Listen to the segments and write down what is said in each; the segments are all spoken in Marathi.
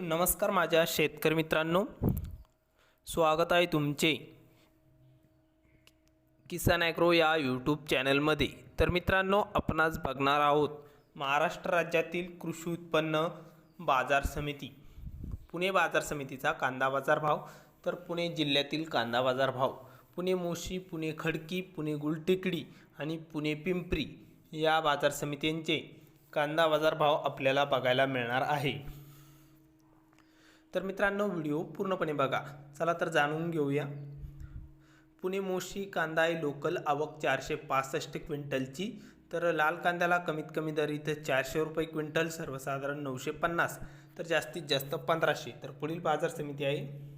नमस्कार माझ्या शेतकरी मित्रांनो. स्वागत आहे तुमचे किसान ॲग्रो या यूट्यूब चॅनलमध्ये. तर मित्रांनो आपणच बघणार आहोत महाराष्ट्र राज्यातील कृषी उत्पन्न बाजार समिती. पुणे बाजार समितीचा कांदा बाजार भाव तर पुणे जिल्ह्यातील कांदा बाजार भाव पुणे मोशी पुणे खडकी पुणे गुलटेकडी आणि पुणे पिंपरी या बाजार समित्यांचे कांदा बाजार भाव आपल्याला बघायला मिळणार आहे. तर मित्रांनो व्हिडिओ पूर्णपणे बघा. चला तर जाणून घेऊया. पुणे मोशी कांदा आहे लोकल आवक चारशे पासष्ट क्विंटलची. तर लाल कांद्याला कमीत कमी दर इथं चारशे रुपये क्विंटल सर्वसाधारण नऊशे पन्नास. तर जास्तीत जास्त पंधराशे. तर पुढील बाजार समिती आहे.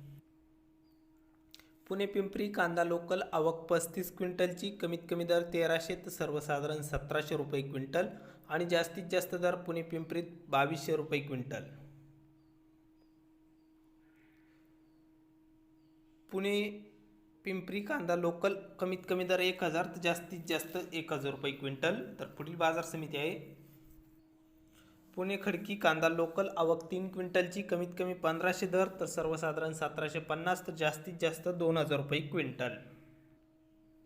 पुणे पिंपरी कांदा लोकल आवक पस्तीस क्विंटलची. कमीत कमी दर तेराशे तर सर्वसाधारण सतराशे रुपये क्विंटल. आणि जास्तीत जास्त दर पुणे पिंपरीत बावीसशे रुपये क्विंटल. पुणे पिंपरी कांदा लोकल कमीत कमी दर एक हजार तर जास्तीत जास्त एक हजार रुपये क्विंटल. तर पुढील बाजार समिती आहे. पुणे खडकी कांदा लोकल आवक तीन क्विंटलची कमीत कमी पंधराशे दर तर सर्वसाधारण सतराशे पन्नास तर जास्तीत जास्त दोन हजार रुपये क्विंटल.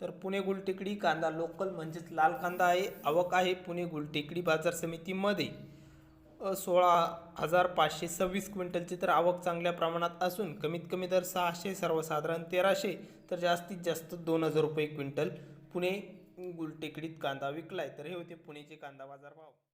तर पुणे गुलटेकडी कांदा लोकल म्हणजेच लाल कांदा आहे. आवक आहे पुणे गुलटेकडी बाजार समितीमध्ये. सोळा हजार पाचशे सव्वीस क्विंटलची तर आवक चांगल्या प्रमाणात असून कमीत कमी दर सहाशे सर्वसाधारण तेराशे तर जास्तीत जास्त दोन हजार रुपये क्विंटल पुणे गुलटेकडीत कांदा विकलाय. तर हे होते पुणेचे कांदा बाजार भाव.